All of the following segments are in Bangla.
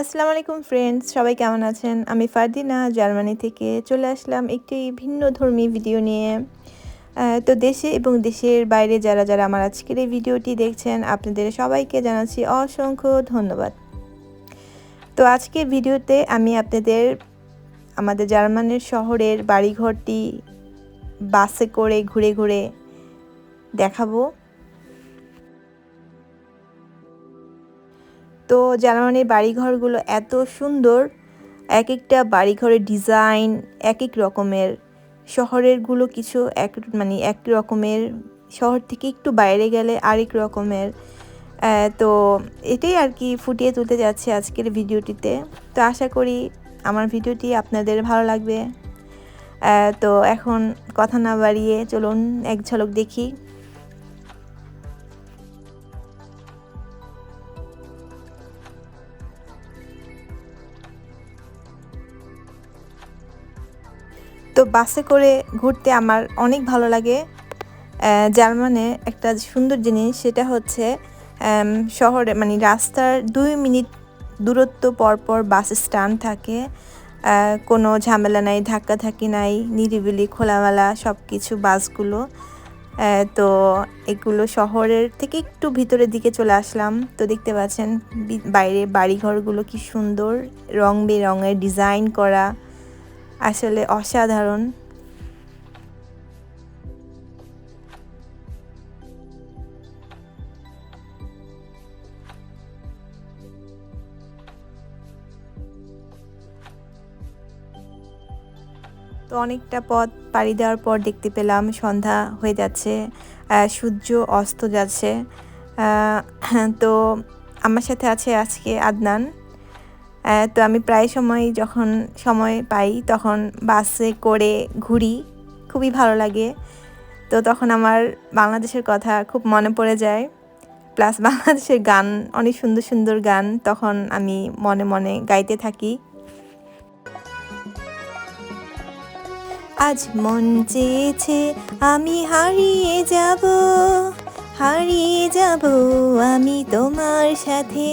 আসসালামু আলাইকুম ফ্রেন্ডস সবাই কেমন আছেন? আমি ফারদিনা, জার্মানি থেকে চলে আসলাম একটি ভিন্ন ধর্মী ভিডিও নিয়ে। তো দেশে এবং দেশের বাইরে যারা যারা আমার আজকের এই ভিডিওটি দেখছেন, আপনাদের সবাইকে জানাচ্ছি অসংখ্য ধন্যবাদ। তো আজকের ভিডিওতে আমি আপনাদের আমাদের জার্মানির শহরের বাড়িঘরটি বাসে করে ঘুরে ঘুরে দেখাবো। তো জার্মানির বাড়িঘরগুলো এত সুন্দর এক একটা বাড়িঘরের ডিজাইন এক এক রকমের। শহরেরগুলো কিছু এক মানে এক রকমের, শহর থেকে একটু বাইরে গেলে আরেক রকমের। তো এটাই আর কি ফুটিয়ে তুলতে যাচ্ছে আজকের ভিডিওটিতে। তো আশা করি আমার ভিডিওটি আপনাদের ভালো লাগবে। তো এখন কথা না বাড়িয়ে চলুন, এক ঝলক দেখি। তো বাসে করে ঘুরতে আমার অনেক ভালো লাগে জার্মানে একটা সুন্দর জিনিস সেটা হচ্ছে শহরে মানে রাস্তার দুই মিনিট দূরত্ব পর পর বাস স্ট্যান্ড থাকে কোনো ঝামেলা নাই ধাক্কাধাক্কি নাই, নিরিবিলি খোলামেলা সব কিছু বাসগুলো তো এগুলো শহরের থেকে একটু ভিতরের দিকে চলে আসলাম, তো দেখতে পাচ্ছেন বাইরে বাড়িঘরগুলো কি সুন্দর, রং বেরঙের ডিজাইন করা আসলে অসাধারণ। তো অনেকটা পথ পাড়ি দেওয়ার পর দেখতে পেলাম সন্ধ্যা হয়ে যাচ্ছে সূর্য অস্ত যাচ্ছে। তো আমার সাথে আছে আজকে আদনান। তো আমি প্রায় সময় যখন সময় পাই তখন বাসে করে ঘুরি, খুবই ভালো লাগে। তো তখন আমার বাংলাদেশের কথা খুব মনে পড়ে যায়। প্লাস বাংলাদেশের গান, অনেক সুন্দর সুন্দর গান তখন আমি মনে মনে গাইতে থাকি। আজ মন চেয়েছে আমি হারিয়ে যাব হারিয়ে যাব আমি তোমার সাথে।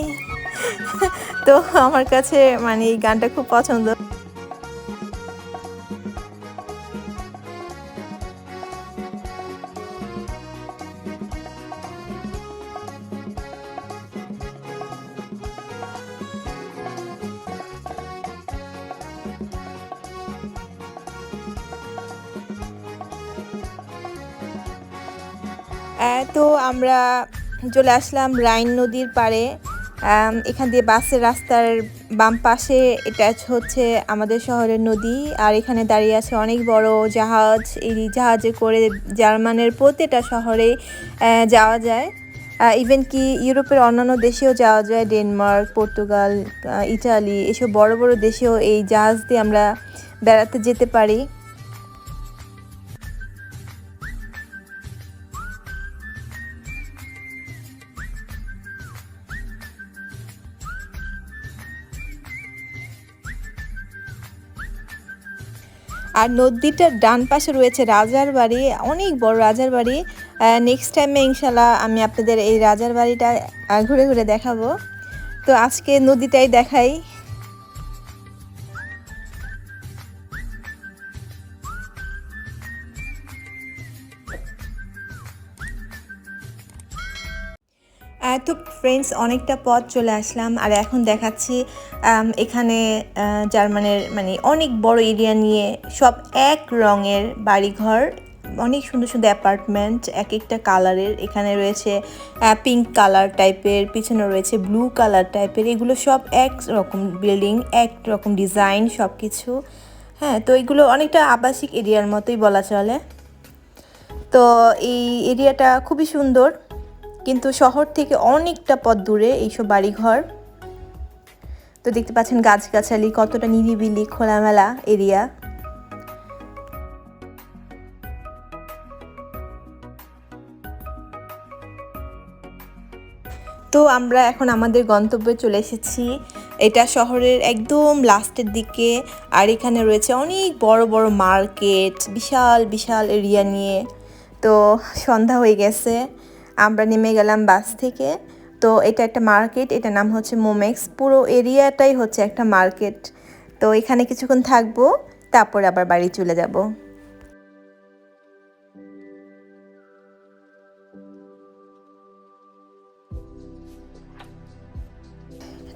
তো আমার কাছে মানে এই গানটা খুব পছন্দ। তো আমরা চলে আসলাম রাইন নদীর পাড়ে। এখান দিয়ে বাসের রাস্তার বাম পাশে এটা হচ্ছে আমাদের শহরের নদী, আর এখানে দাঁড়িয়ে আছে অনেক বড় জাহাজ। এই জাহাজে করে জার্মানের প্রতিটা শহরে যাওয়া যায়। ইভেন কি ইউরোপের অন্যান্য দেশেও যাওয়া যায়, ডেনমার্ক, পর্তুগাল ইটালি, এসব বড় বড় দেশেও এই জাহাজ দিয়ে আমরা বেড়াতে যেতে পারি। আর নদীটার ডান পাশে রয়েছে রাজার বাড়ি, অনেক বড় রাজার বাড়ি। নেক্সট টাইমে ইনশাল্লাহ আমি আপনাদের এই রাজার বাড়িটা ঘুরে ঘুরে দেখাবো। তো আজকে নদীটাই দেখাই। তো ফ্রেন্ডস অনেকটা পথ চলে আসলাম আর এখন দেখাচ্ছি এখানে জার্মানের মানে অনেক বড় এরিয়া নিয়ে সব এক রঙের বাড়িঘর, অনেক সুন্দর সুন্দর অ্যাপার্টমেন্ট এক একটা কালারের এখানে রয়েছে পিঙ্ক কালার টাইপের পিছনে রয়েছে ব্লু কালার টাইপের এগুলো সব এক রকম বিল্ডিং এক রকম ডিজাইন সব কিছু হ্যাঁ তো এগুলো অনেকটা আবাসিক এরিয়ার মতোই বলা চলে। তো এই এরিয়াটা খুবই সুন্দর। কিন্তু শহর থেকে অনেকটা পথ দূরে এইসব বাড়িঘর। তো দেখতে পাচ্ছেন গাছগাছালি, কতটা নিরিবিলি, খোলামেলা এরিয়া। তো আমরা এখন আমাদের গন্তব্যে চলে এসেছি। এটা শহরের একদম লাস্টের দিকে, আর এখানে রয়েছে অনেক বড় বড় মার্কেট, বিশাল বিশাল এরিয়া নিয়ে। তো সন্ধ্যা হয়ে গেছে। আমরা নেমে গেলাম বাস থেকে। তো এটা একটা মার্কেট এটা নাম হচ্ছে মোমেক্স। পুরো এরিয়াটাই হচ্ছে একটা মার্কেট। তো এখানে কিছুক্ষণ থাকব, তারপর আবার বাড়ি চলে যাব।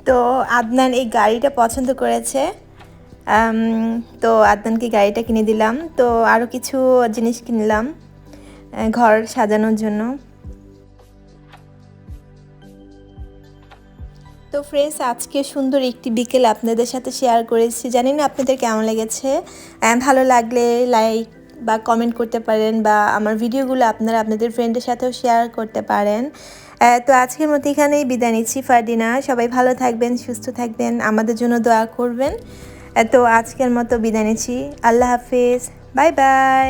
তো আদনান এই গাড়িটা পছন্দ করেছে। তো আদনানকে গাড়িটা কিনে দিলাম। তো আরও কিছু জিনিস কিনলাম ঘর সাজানোর জন্য। তো ফ্রেন্ডস আজকে সুন্দর একটি বিকেল আপনাদের সাথে শেয়ার করেছি। জানি না আপনাদের কেমন লেগেছে। ভালো লাগলে লাইক বা কমেন্ট করতে পারেন বা আমার ভিডিওগুলো আপনারা আপনাদের ফ্রেন্ডের সাথেও শেয়ার করতে পারেন। তো আজকের মতো এখানেই বিদায় নিচ্ছি, ফার্দিনা। সবাই ভালো থাকবেন, সুস্থ থাকবেন, আমাদের জন্য দোয়া করবেন। তো আজকের মতো বিদায় নিচ্ছি। আল্লাহ হাফিজ। Bye bye